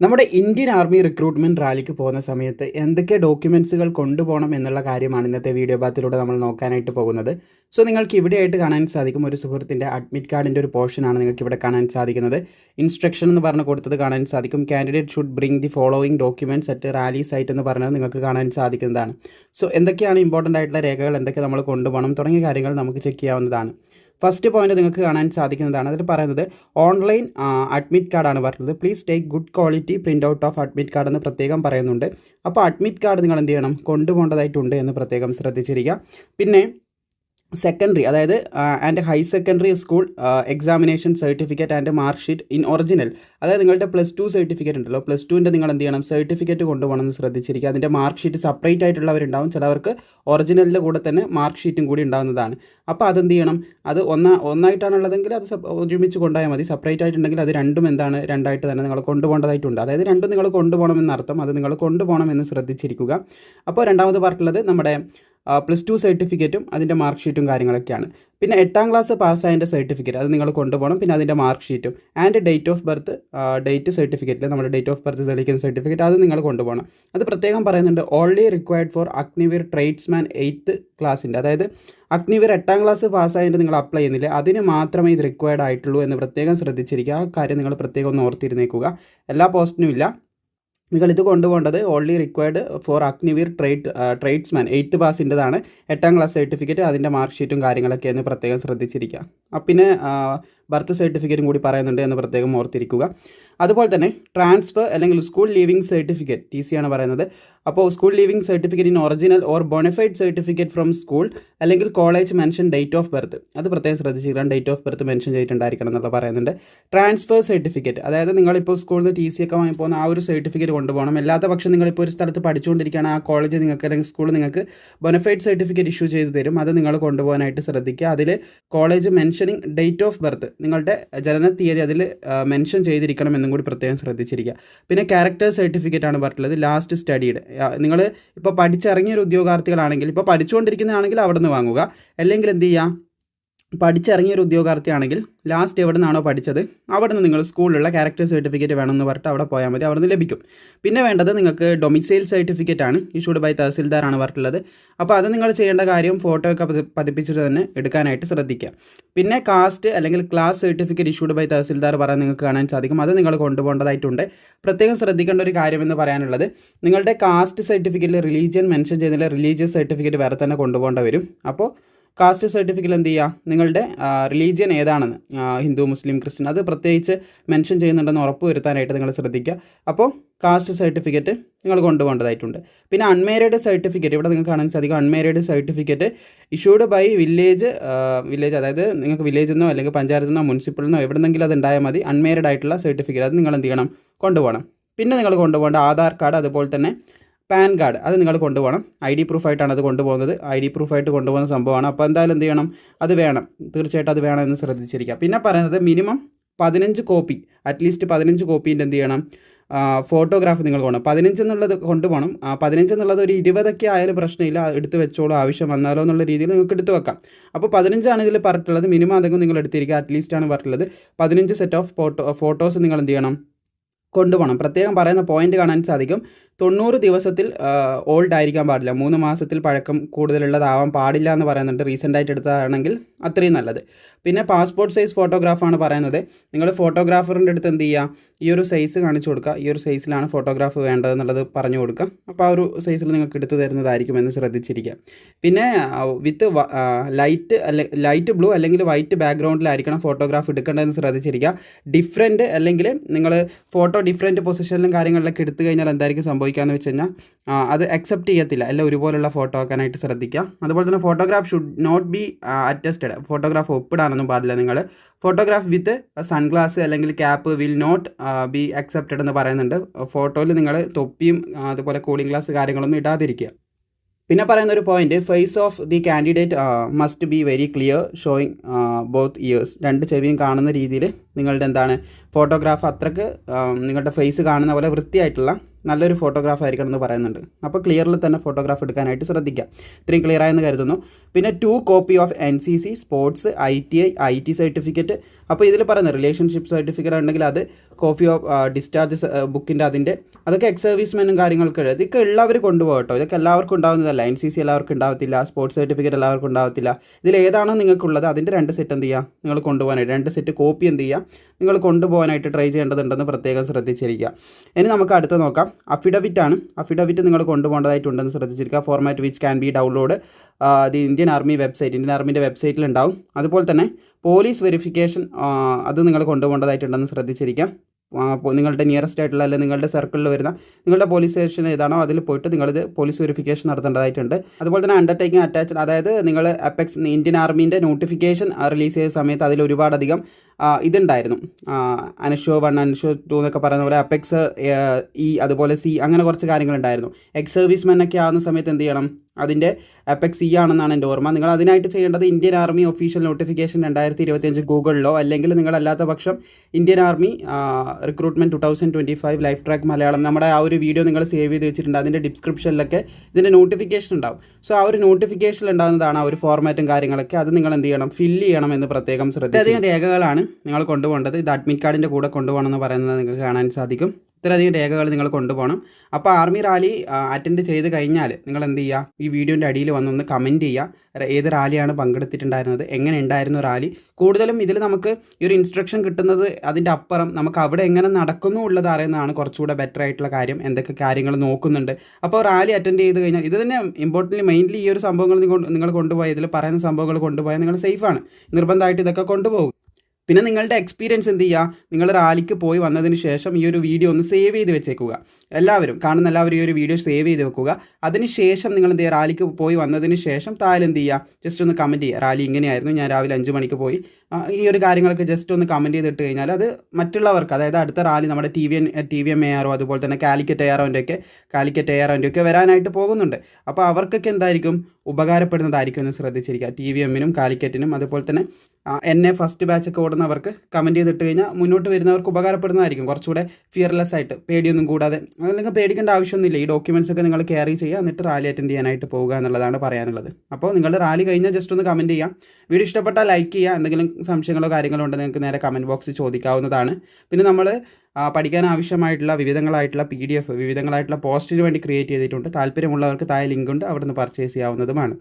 നമ്മുടെ Indian army recruitment റാലിക്ക് പോകുന്ന സമയത്ത് എന്തൊക്കെ ഡോക്യുമെന്റ്സുകൾ കൊണ്ടുപോകണം എന്നുള്ള കാര്യമാണ് ഇന്നത്തെ വീഡിയോ ബാത്തിലൂടെ നമ്മൾ നോക്കാനായിട്ട് പോകുന്നത്. സോ നിങ്ങൾക്ക് ഇവിടെയായിട്ട് കാണാൻ സാധിക്കും ഒരു സുഹൃത്തിന്റെ അഡ്മിറ്റ് കാർഡിന്റെ ഒരു പോർഷനാണ് നിങ്ങൾക്ക് ഇവിടെ കാണാൻ സാധിക്കുന്നത്. ഇൻസ്ട്രക്ഷൻ എന്ന് പറഞ്ഞ് കൊടുത്തത് കാണാൻ സാധിക്കും. Candidate should bring the following documents at rally site എന്ന് പറഞ്ഞത് നിങ്ങൾക്ക് കാണാൻ സാധിക്കുന്നതാണ്. സോ എന്തൊക്കെയാണ് ഇമ്പോർട്ടന്റ് ആയിട്ടുള്ള രേഖകൾ? എന്തൊക്കെ നമ്മൾ കൊണ്ടുപോകണം? തുടങ്ങിയ കാര്യങ്ങൾ നമുക്ക് ചെക്ക് ചെയ്യാവുന്നതാണ്. ഫസ്റ്റ് പോയിന്റ് നിങ്ങൾക്ക് കാണാൻ സാധിക്കുന്നതാണ്. അതിൽ പറയുന്നത് ഓൺലൈൻ അഡ്മിറ്റ് കാർഡാണ് പറയുന്നത് please take good quality print out of admit card എന്ന് പ്രത്യേകം പറയുന്നുണ്ട്. അപ്പോൾ അഡ്മിറ്റ് കാർഡ് നിങ്ങൾ എന്ത് ചെയ്യണം? കൊണ്ടുപോകേണ്ടതായിട്ടുണ്ട് എന്ന് പ്രത്യേകം ശ്രദ്ധിച്ചിരിക്കുക. പിന്നെ സെക്കൻഡറി അതായത് and high secondary school examination certificate and mark sheet in original അതായത് നിങ്ങളുടെ പ്ലസ് ടു സർട്ടിഫിക്കറ്റ് ഉണ്ടല്ലോ പ്ലസ് ടുവിന്റെ നിങ്ങൾ എന്ത് ചെയ്യണം? സർട്ടിഫിക്കറ്റ് കൊണ്ടുപോകണം എന്ന് ശ്രദ്ധിച്ചിരിക്കുക. അതിന്റെ മാർക്ക് ഷീറ്റ് സെപ്പറേറ്റ് ആയിട്ടുള്ളവരുണ്ടാവും. ചിലവർക്ക് ഒറിജിനലിന്റെ കൂടെ തന്നെ മാർക്ക് ഷീറ്റും കൂടി ഉണ്ടാകുന്നതാണ് അപ്പോൾ അതെന്ത് ചെയ്യണം? അത് ഒന്നാ ഒന്നായിട്ടാണുള്ളതെങ്കിൽ അത് ഒരുമിച്ച് കൊണ്ടുപോയാൽ മതി. സെപ്പറേറ്റ് ആയിട്ടുണ്ടെങ്കിൽ അത് രണ്ടും എന്താണ്? രണ്ടായിട്ട് തന്നെ നിങ്ങൾ കൊണ്ടുപോകേണ്ടതായിട്ടുണ്ട്. അതായത് രണ്ടും നിങ്ങൾ കൊണ്ടുപോകണമെന്നർത്ഥം അത് നിങ്ങൾ കൊണ്ടുപോകണമെന്ന് ശ്രദ്ധിച്ചിരിക്കുക. അപ്പോൾ രണ്ടാമത് പാർട്ടുള്ളത് നമ്മുടെ പ്ലസ് ടു സർട്ടിഫിക്കറ്റും അതിന്റെ മാർക്ക് ഷീറ്റും കാര്യങ്ങളൊക്കെയാണ്. പിന്നെ എട്ടാം ക്ലാസ് പാസ്സായതിന്റെ സർട്ടിഫിക്കറ്റ് അത് നിങ്ങൾ കൊണ്ടുപോകണം. പിന്നെ അതിന്റെ മാർക്ക് ഷീറ്റും and date of birth date സർട്ടിഫിക്കറ്റിൽ നമ്മുടെ ഡേറ്റ് ഓഫ് ബർത്ത് തെളിയിക്കുന്ന സർട്ടിഫിക്കറ്റ് അത് നിങ്ങൾ കൊണ്ടുപോകണം. അത് പ്രത്യേകം പറയുന്നുണ്ട് only required for Agniveer tradesman eighth ക്ലാസ്സിന്റെ അതായത് അഗ്നിവീർ എട്ടാം ക്ലാസ് പാസ്സായതിന്റെ നിങ്ങൾ അപ്ലൈ ചെയ്യുന്നില്ല. അതിന് മാത്രമേ ഇത് റിക്വയർഡ് ആയിട്ടുള്ളൂ എന്ന് പ്രത്യേകം ശ്രദ്ധിച്ചിരിക്കുക. ആ കാര്യം നിങ്ങൾ പ്രത്യേകം ഒന്ന് ഓർത്തിരുന്നേക്കുക. എല്ലാ പോസ്റ്റിനും ഇല്ല. നിങ്ങൾ ഇത് കൊണ്ടുപോകേണ്ടത് only required for Agniveer trade tradesman eighth പാസിന്റെതാണ് എട്ടാം ക്ലാസ് സർട്ടിഫിക്കറ്റ് അതിന്റെ മാർക്ക് ഷീറ്റും കാര്യങ്ങളൊക്കെ എന്ന് പ്രത്യേകം ശ്രദ്ധിച്ചിരിക്കുക. പിന്നെ ബർത്ത് സർട്ടിഫിക്കറ്റും കൂടി പറയുന്നുണ്ട് എന്ന് പ്രത്യേകം ഓർത്തിരിക്കുക. അതുപോലെ തന്നെ ട്രാൻസ്ഫർ അല്ലെങ്കിൽ school leaving certificate T C ആണ് പറയുന്നത്. അപ്പോൾ school leaving certificate in original or bonafide certificate from school അല്ലെങ്കിൽ college mention date of birth അത് പ്രത്യേകം ശ്രദ്ധിച്ചിരിക്കണം. ഡേറ്റ് ഓഫ് ബർത്ത് മെൻഷൻ ചെയ്തിട്ടുണ്ടായിരിക്കണം എന്നുള്ള പറയുന്നുണ്ട്. ട്രാൻസ്ഫർ സർട്ടിഫിക്കറ്റ് അതായത് നിങ്ങളിപ്പോൾ സ്കൂളിൽ നിന്ന് ടി സി ഒക്കെ വാങ്ങി പോകുന്ന ആ ഒരു സർട്ടിഫിക്കറ്റ് കൊണ്ടുപോകണം. അല്ലാത്ത പക്ഷം നിങ്ങളിപ്പോൾ ഒരു സ്ഥലത്ത് പഠിച്ചുകൊണ്ടിരിക്കുകയാണ് ആ കോളേജ് നിങ്ങൾക്ക് അല്ലെങ്കിൽ സ്കൂൾ നിങ്ങൾക്ക് ബൊനഫൈഡ് സർട്ടിഫിക്കറ്റ് ഇഷ്യൂ ചെയ്ത് തരും. അത് നിങ്ങൾ കൊണ്ടുപോകാനായിട്ട് ശ്രദ്ധിക്കുക. അതിൽ college mentioning date of birth നിങ്ങളുടെ ജനന തീയതി അതിൽ മെൻഷൻ ചെയ്തിരിക്കണം എന്നും കൂടി പ്രത്യേകം ശ്രദ്ധിച്ചിരിക്കുക. പിന്നെ ക്യാരക്ടർ സർട്ടിഫിക്കറ്റ് ആണ് പറഞ്ഞിട്ടുള്ളത് ലാസ്റ്റ് സ്റ്റഡിയുടെ നിങ്ങൾ ഇപ്പോൾ പഠിച്ചിറങ്ങിയ ഒരു ഉദ്യോഗാർത്ഥികളാണെങ്കിൽ ഇപ്പോൾ പഠിച്ചുകൊണ്ടിരിക്കുന്നതാണെങ്കിൽ അവിടെ നിന്ന് വാങ്ങുക. അല്ലെങ്കിൽ എന്ത് ചെയ്യുക പഠിച്ചിറങ്ങിയ ഒരു ഉദ്യോഗാർത്ഥിയാണെങ്കിൽ ലാസ്റ്റ് എവിടെ നിന്നാണോ പഠിച്ചത് അവിടെ നിന്ന് നിങ്ങൾ സ്കൂളിലുള്ള ക്യാരക്ടർ സർട്ടിഫിക്കറ്റ് വേണമെന്ന് പറഞ്ഞിട്ട് അവിടെ പോയാൽ മതി അവിടെ നിന്ന് ലഭിക്കും. പിന്നെ വേണ്ടത് നിങ്ങൾക്ക് ഡൊമിസൈൽ സർട്ടിഫിക്കറ്റ് ആണ് ഇഷ്യൂഡ് ബൈ തഹസിൽദാറാണ് പറഞ്ഞിട്ടുള്ളത്. അപ്പോൾ അത് നിങ്ങൾ ചെയ്യേണ്ട കാര്യം ഫോട്ടോ ഒക്കെ പതി- പതിപ്പിച്ചിട്ട് തന്നെ എടുക്കാനായിട്ട് ശ്രദ്ധിക്കുക. പിന്നെ കാസ്റ്റ് അല്ലെങ്കിൽ class certificate issued by Tahsildar പറയാൻ നിങ്ങൾക്ക് കാണാൻ സാധിക്കും. അത് നിങ്ങൾ കൊണ്ടുപോകേണ്ടതായിട്ടുണ്ട്. പ്രത്യേകം ശ്രദ്ധിക്കേണ്ട ഒരു കാര്യമെന്ന് പറയാനുള്ളത് നിങ്ങളുടെ കാസ്റ്റ് സർട്ടിഫിക്കറ്റിൽ റിലീജിയൻ മെൻഷൻ ചെയ്യുന്നില്ല റിലീജിയസ് സർട്ടിഫിക്കറ്റ് വേറെ തന്നെ കൊണ്ടുപോകേണ്ടി വരും. അപ്പോൾ കാസ്റ്റ് സർട്ടിഫിക്കറ്റ് എന്ത് ചെയ്യുക നിങ്ങളുടെ റിലീജിയൻ ഏതാണെന്ന് ഹിന്ദു മുസ്ലിം ക്രിസ്ത്യൻ. അത് പ്രത്യേകിച്ച് മെൻഷൻ ചെയ്യുന്നുണ്ടെന്ന് ഉറപ്പ് വരുത്താനായിട്ട് നിങ്ങൾ ശ്രദ്ധിക്കുക. അപ്പോൾ കാസ്റ്റ് സർട്ടിഫിക്കറ്റ് നിങ്ങൾ കൊണ്ടുപോകേണ്ടതായിട്ടുണ്ട്. പിന്നെ അൺമേരീഡ് സർട്ടിഫിക്കറ്റ് ഇവിടെ നിങ്ങൾക്ക് കാണാൻ സാധിക്കും. Unmarried certificate issued by village village അതായത് നിങ്ങൾക്ക് വില്ലേജിൽ നിന്നോ അല്ലെങ്കിൽ പഞ്ചായത്തിൽ നിന്നോ മുനിസിപ്പലിൽ നിന്നോ എവിടെന്നെങ്കിലും അത് ഉണ്ടായാൽ മതി. അൺമേരീഡ് ആയിട്ടുള്ള സർട്ടിഫിക്കറ്റ് അത് നിങ്ങൾ എന്ത് ചെയ്യണം? കൊണ്ടുപോകണം. പിന്നെ നിങ്ങൾ കൊണ്ടുപോകേണ്ട ആധാർ കാർഡ് അതുപോലെ തന്നെ പാൻ കാർഡ് അത് നിങ്ങൾ കൊണ്ടുപോകണം. ഐ ഡി പ്രൂഫായിട്ടാണ് അത് കൊണ്ടുപോകുന്നത്. ഐ ഡി പ്രൂഫായിട്ട് കൊണ്ടുപോകുന്ന സംഭവമാണ്. അപ്പോൾ എന്തായാലും എന്ത് ചെയ്യണം? അത് വേണം. തീർച്ചയായിട്ടും അത് വേണം എന്ന് പിന്നെ പറയുന്നത് മിനിമം പതിനഞ്ച് കോപ്പി അറ്റ്ലീസ്റ്റ് പതിനഞ്ച് കോപ്പീന്റെ എന്ത് ചെയ്യണം? ഫോട്ടോഗ്രാഫ് നിങ്ങൾ കൊണ്ടു പതിനഞ്ച് എന്നുള്ളത് കൊണ്ടുപോകണം. ആ, പതിനഞ്ച് എന്നുള്ളത് ഒരു ഇരുപതൊക്കെ ആയാലും പ്രശ്നമില്ല. എടുത്ത് വെച്ചോളൂ. ആവശ്യം വന്നാലോ എന്നുള്ള രീതിയിൽ നിങ്ങൾക്ക് എടുത്ത് വെക്കാം. അപ്പോൾ പതിനഞ്ചാണ് ഇതിൽ പറഞ്ഞിട്ടുള്ളത്. മിനിമം അതെങ്കിലും നിങ്ങൾ എടുത്തിരിക്കുക. അറ്റ്ലീസ്റ്റാണ് പറഞ്ഞിട്ടുള്ളത്. പതിനഞ്ച് സെറ്റ് ഓഫ് ഫോട്ടോ ഫോട്ടോസ് നിങ്ങൾ എന്ത് ചെയ്യണം? കൊണ്ടുപോകണം. പ്രത്യേകം പറയുന്ന പോയിന്റ് കാണാൻ സാധിക്കും. തൊണ്ണൂറ് ദിവസത്തിൽ ഓൾഡ് ആയിരിക്കാൻ പാടില്ല. മൂന്ന് മാസത്തിൽ പഴക്കം കൂടുതലുള്ളതാവാൻ പാടില്ല എന്ന് പറയുന്നുണ്ട്. റീസെന്റ് ആയിട്ട് എടുത്തതാണെങ്കിൽ അത്രയും നല്ലത്. പിന്നെ പാസ്പോർട്ട് സൈസ് ഫോട്ടോഗ്രാഫാണ് പറയുന്നത്. നിങ്ങൾ ഫോട്ടോഗ്രാഫറിന്റെ അടുത്ത് എന്ത് ചെയ്യുക? ഈ ഒരു സൈസ് കാണിച്ചു കൊടുക്കുക. ഈ ഒരു സൈസിലാണ് ഫോട്ടോഗ്രാഫ് വേണ്ടത് എന്നുള്ളത് പറഞ്ഞു കൊടുക്കുക. അപ്പോൾ ആ ഒരു സൈസിൽ നിങ്ങൾക്ക് എടുത്തു തരുന്നതായിരിക്കും എന്ന് ശ്രദ്ധിച്ചിരിക്കുക. പിന്നെ വിത്ത് ലൈറ്റ് അല്ലെ ലൈറ്റ് ബ്ലൂ അല്ലെങ്കിൽ വൈറ്റ് ബാക്ക്ഗ്രൗണ്ടിലായിരിക്കണം ഫോട്ടോഗ്രാഫ് എടുക്കേണ്ടതെന്ന് ശ്രദ്ധിച്ചിരിക്കുക. ഡിഫറെന്റ് അല്ലെങ്കിൽ നിങ്ങൾ ഫോട്ടോ ഡിഫറെന്റ് പൊസിഷനിലും കാര്യങ്ങളിലൊക്കെ എടുത്തു കഴിഞ്ഞാൽ എന്തായിരിക്കും സംഭവിക്കാന്ന് വെച്ച് കഴിഞ്ഞാൽ അത് അക്സെപ്റ്റ് ചെയ്യത്തില്ല. എല്ലാം ഒരുപോലുള്ള ഫോട്ടോ ആക്കാനായിട്ട് ശ്രദ്ധിക്കുക അതുപോലെ തന്നെ photograph should not be attested photograph ഒപ്പിടാനൊന്നും പാടില്ല നിങ്ങൾ ഫോട്ടോഗ്രാഫ് വിത്ത് സൺഗ്ലാസ് അല്ലെങ്കിൽ cap will not be accepted എന്ന് പറയുന്നുണ്ട്. ഫോട്ടോയിൽ നിങ്ങൾ തൊപ്പിയും അതുപോലെ കൂളിംഗ് ഗ്ലാസ് കാര്യങ്ങളൊന്നും ഇടാതിരിക്കുക. പിന്നെ പറയുന്ന ഒരു point face of the candidate must be very clear showing both ears രണ്ട് ചെവിയും കാണുന്ന രീതിയിൽ നിങ്ങളുടെ എന്താണ് ഫോട്ടോഗ്രാഫ് അത്രയ്ക്ക് നിങ്ങളുടെ ഫേസ് കാണുന്ന പോലെ വൃത്തിയായിട്ടുള്ള നല്ലൊരു ഫോട്ടോഗ്രാഫ് ആയിരിക്കണം എന്ന് പറയുന്നുണ്ട്. അപ്പോൾ ക്ലിയറിൽ തന്നെ ഫോട്ടോഗ്രാഫ് എടുക്കാനായിട്ട് ശ്രദ്ധിക്കുക ഇത്രയും ക്ലിയർ ആയെന്ന് കരുതുന്നു. പിന്നെ two copy of N C C sports I T I I T certificate അപ്പോൾ ഇതിൽ പറയുന്ന റിലേഷൻഷിപ്പ് സർട്ടിഫിക്കറ്റ് ഉണ്ടെങ്കിൽ അത് കോപ്പി ഓഫ് ഡിസ്ചാർജ് ബുക്കിന്റെ അതിന്റെ അതൊക്കെ എക്സ് സർവീസ്മെനും കാര്യങ്ങളൊക്കെ ഇതൊക്കെ ഉള്ളവർ കൊണ്ടുപോകും കേട്ടോ. ഇതൊക്കെ എല്ലാവർക്കും ഉണ്ടാകുന്നതല്ല എൻ സി സി എല്ലാവർക്കും ഉണ്ടാവത്തില്ല. സ്പോർട്സ് സർട്ടിഫിക്കറ്റ് എല്ലാവർക്കും ഉണ്ടാവത്തില്ല. ഇതിൽ ഏതാണോ നിങ്ങൾക്കുള്ളത് അതിന്റെ രണ്ട് സെറ്റ് എന്ത് ചെയ്യുക? നിങ്ങൾ കൊണ്ടുപോകാനായിട്ട് രണ്ട് സെറ്റ് കോപ്പി എന്ത് ചെയ്യുക? നിങ്ങൾ കൊണ്ടുപോകാനായിട്ട് ട്രൈ ചെയ്യേണ്ടതുണ്ടെന്ന് പ്രത്യേകം ശ്രദ്ധിച്ചിരിക്കുക. ഇനി നമുക്ക് അടുത്ത് നോക്കാം. അഫിഡവിറ്റ് ആണ്. അഫിഡവിറ്റ് നിങ്ങൾ കൊണ്ടുപോകേണ്ടതായിട്ടുണ്ടെന്ന് ശ്രദ്ധിച്ചിരിക്കുക. Format which can be download the Indian army website Indian ആർമിന്റെ വെബ്സൈറ്റിൽ ഉണ്ടാവും. അതുപോലെ തന്നെ പോലീസ് വെരിഫിക്കേഷൻ അത് നിങ്ങൾ കൊണ്ടുപോകേണ്ടതായിട്ടുണ്ടെന്ന് ശ്രദ്ധിച്ചിരിക്കാം. നിങ്ങളുടെ നിയറസ്റ്റ് ആയിട്ടുള്ള അല്ലെങ്കിൽ നിങ്ങളുടെ സർക്കിളിൽ വരുന്ന നിങ്ങളുടെ പോലീസ് സ്റ്റേഷൻ ഏതാണോ അതിൽ പോയിട്ട് നിങ്ങളിത് പോലീസ് വെരിഫിക്കേഷൻ നടത്തേണ്ടതായിട്ടുണ്ട്. അതുപോലെ തന്നെ അണ്ടർടേക്കിംഗ് അറ്റാച്ച്ഡ് അതായത് നിങ്ങൾ അപ്പെക്സ് ഇന്ത്യൻ ആർമീന്റെ നോട്ടിഫിക്കേഷൻ റിലീസ് ചെയ്ത സമയത്ത് അതിൽ ഒരുപാടധികം ഇതുണ്ടായിരുന്നു. അനഷോ വൺ അനഷോ ടു എന്നൊക്കെ പറയുന്ന പോലെ അപ്പെക്സ് ഇ അതുപോലെ സി അങ്ങനെ കുറച്ച് കാര്യങ്ങളുണ്ടായിരുന്നു. എക്സ് സർവീസ് മെന്നൊക്കെ ആവുന്ന സമയത്ത് എന്ത് ചെയ്യണം? അതിന്റെ അപ്പെക്സ് ഇ ആണെന്നാണ് എന്റെ ഓർമ്മ. നിങ്ങൾ അതിനായിട്ട് ചെയ്യേണ്ടത് ഇന്ത്യൻ ആർമി ഒഫീഷ്യൽ നോട്ടിഫിക്കേഷൻ രണ്ടായിരത്തി ഇരുപത്തിയഞ്ച് ഗൂഗിളിലോ അല്ലെങ്കിൽ നിങ്ങളല്ലാത്ത പക്ഷം Indian army recruitment two thousand twenty five life track Malayalam. നമ്മുടെ ആ ഒരു വീഡിയോ നിങ്ങൾ സേവ് ചെയ്ത് വെച്ചിട്ടുണ്ട്. അതിന്റെ ഡിസ്ക്രിപ്ഷനിലൊക്കെ ഇതിന്റെ നോട്ടിഫിക്കേഷൻ ഉണ്ടാവും. സോ ആ ഒരു നോട്ടിഫിക്കേഷൻ ഉണ്ടാകുന്നതാണ് ആ ഒരു ഫോർമാറ്റും കാര്യങ്ങളൊക്കെ. അത് നിങ്ങൾ എന്ത് ചെയ്യണം? ഫില്ല് ചെയ്യണം എന്ന് പ്രത്യേകം ശ്രദ്ധിക്കുക അധികം രേഖകളാണ് നിങ്ങൾ കൊണ്ടുപോകേണ്ടത്. ഇത് അഡ്മിറ്റ് കാർഡിന്റെ കൂടെ കൊണ്ടുപോകണമെന്ന് പറയുന്നത് നിങ്ങൾക്ക് കാണാൻ സാധിക്കും. ഇത്രയധികം രേഖകൾ നിങ്ങൾ കൊണ്ടുപോകണം. അപ്പോൾ ആർമി റാലി അറ്റൻഡ് ചെയ്ത് കഴിഞ്ഞാൽ നിങ്ങൾ എന്ത് ചെയ്യുക? ഈ വീഡിയോന്റെ അടിയിൽ വന്നൊന്ന് കമന്റ് ചെയ്യുക. ഏത് റാലിയാണ് പങ്കെടുത്തിട്ടുണ്ടായിരുന്നത്? എങ്ങനെ ഉണ്ടായിരുന്നു റാലി? കൂടുതലും ഇതിൽ നമുക്ക് ഈ ഒരു ഇൻസ്ട്രക്ഷൻ കിട്ടുന്നത് അതിന്റെ അപ്പുറം നമുക്ക് അവിടെ എങ്ങനെ നടക്കുന്നു ഉള്ളത് അറിയുന്നതാണ് കുറച്ചുകൂടെ ബെറ്റർ ആയിട്ടുള്ള കാര്യം. എന്തൊക്കെ കാര്യങ്ങൾ നോക്കുന്നുണ്ട്. അപ്പോൾ റാലി അറ്റൻഡ് ചെയ്ത് കഴിഞ്ഞാൽ ഇത് തന്നെ ഇമ്പോർട്ടന്റ് മെയിൻലി ഈ ഒരു സംഭവങ്ങൾ നിങ്ങൾ- കൊണ്ടുപോയാൽ കൊണ്ടുപോയി ഇതിൽ പറയുന്ന സംഭവങ്ങൾ കൊണ്ടുപോയാൽ നിങ്ങൾ സേഫാണ് നിർബന്ധമായിട്ട് ഇതൊക്കെ കൊണ്ടുപോകും. പിന്നെ നിങ്ങളുടെ എക്സ്പീരിയൻസ് എന്ത് ചെയ്യുക നിങ്ങൾ റാലിക്ക് പോയി വന്നതിന് ശേഷം ഈ ഒരു വീഡിയോ ഒന്ന് സേവ് ചെയ്ത് വെച്ചേക്കുക. എല്ലാവരും കാണുന്ന എല്ലാവരും ഈ ഒരു വീഡിയോ സേവ് ചെയ്ത് വെക്കുക. അതിന് ശേഷം നിങ്ങൾ എന്ത് ചെയ്യുക? റാലിക്ക് പോയി വന്നതിന് ശേഷം താഴെ എന്ത് ചെയ്യുക? ജസ്റ്റ് ഒന്ന് കമന്റ് ചെയ്യുക. റാലി ഇങ്ങനെയായിരുന്നു. ഞാൻ രാവിലെ അഞ്ച് മണിക്ക് പോയി. ഈ ഒരു കാര്യങ്ങളൊക്കെ ജസ്റ്റ് ഒന്ന് കമന്റ് ചെയ്തിട്ട് കഴിഞ്ഞാൽ അത് മറ്റുള്ളവർക്ക് അതായത് അടുത്ത റാലി നമ്മുടെ T V N T V M A ആറോ അതുപോലെ തന്നെ കാലിക്കറ്റ് എ ആറോന്റെ ഒക്കെ കാലിക്കറ്റ് എ ആറോന്റെ ഒക്കെ വരാനായിട്ട് പോകുന്നുണ്ട്. അപ്പോൾ അവർക്കൊക്കെ എന്തായിരിക്കും? ഉപകാരപ്പെടുന്നതായിരിക്കും എന്ന് ശ്രദ്ധിച്ചിരിക്കുക. ടി വി എമ്മിനും കാലിക്കറ്റിനും അതുപോലെ തന്നെ എന്നെ ഫസ്റ്റ് ബാച്ച് ഒക്കെ ഓടുന്നവർക്ക് കമന്റ് ചെയ്തിട്ട് കഴിഞ്ഞാൽ മുന്നോട്ട് വരുന്നവർക്ക് ഉപകാരപ്പെടുന്നതായിരിക്കും. കുറച്ചുകൂടെ ഫിയർലെസ് ആയിട്ട് പേടിയൊന്നും കൂടാതെ. അല്ലെങ്കിൽ പേടിക്കേണ്ട ആവശ്യമൊന്നുമില്ല. ഈ ഡോക്യുമെന്റ്സ് ഒക്കെ നിങ്ങൾ ക്യാരി ചെയ്യുക എന്നിട്ട് റാലി അറ്റൻഡ് ചെയ്യാനായിട്ട് പോവുക എന്നുള്ളതാണ് പറയാനുള്ളത്. അപ്പോൾ നിങ്ങൾ റാലി കഴിഞ്ഞാൽ ജസ്റ്റ് ഒന്ന് കമന്റ് ചെയ്യാം. വീഡിയോ ഇഷ്ടപ്പെട്ടാൽ ലൈക്ക് ചെയ്യുക. എന്തെങ്കിലും സംശയങ്ങളോ കാര്യങ്ങളോ ഉണ്ടെങ്കിൽ നിങ്ങൾക്ക് നേരെ കമന്റ് ബോക്സിൽ ചോദിക്കാവുന്നതാണ്. പിന്നെ നമ്മൾ പഠിക്കാൻ ആവശ്യമായിട്ടുള്ള വിവിധങ്ങളായിട്ടുള്ള പി ഡി എഫ് വിവിധങ്ങളായിട്ടുള്ള പോസ്റ്റിന് വേണ്ടി ക്രിയേറ്റ് ചെയ്തിട്ടുണ്ട്. താല്പര്യമുള്ളവർക്ക് താഴെ ലിങ്ക് ഉണ്ട്. അവിടെ നിന്ന് പർച്ചേസ് ചെയ്യാവുന്നതുമാണ്.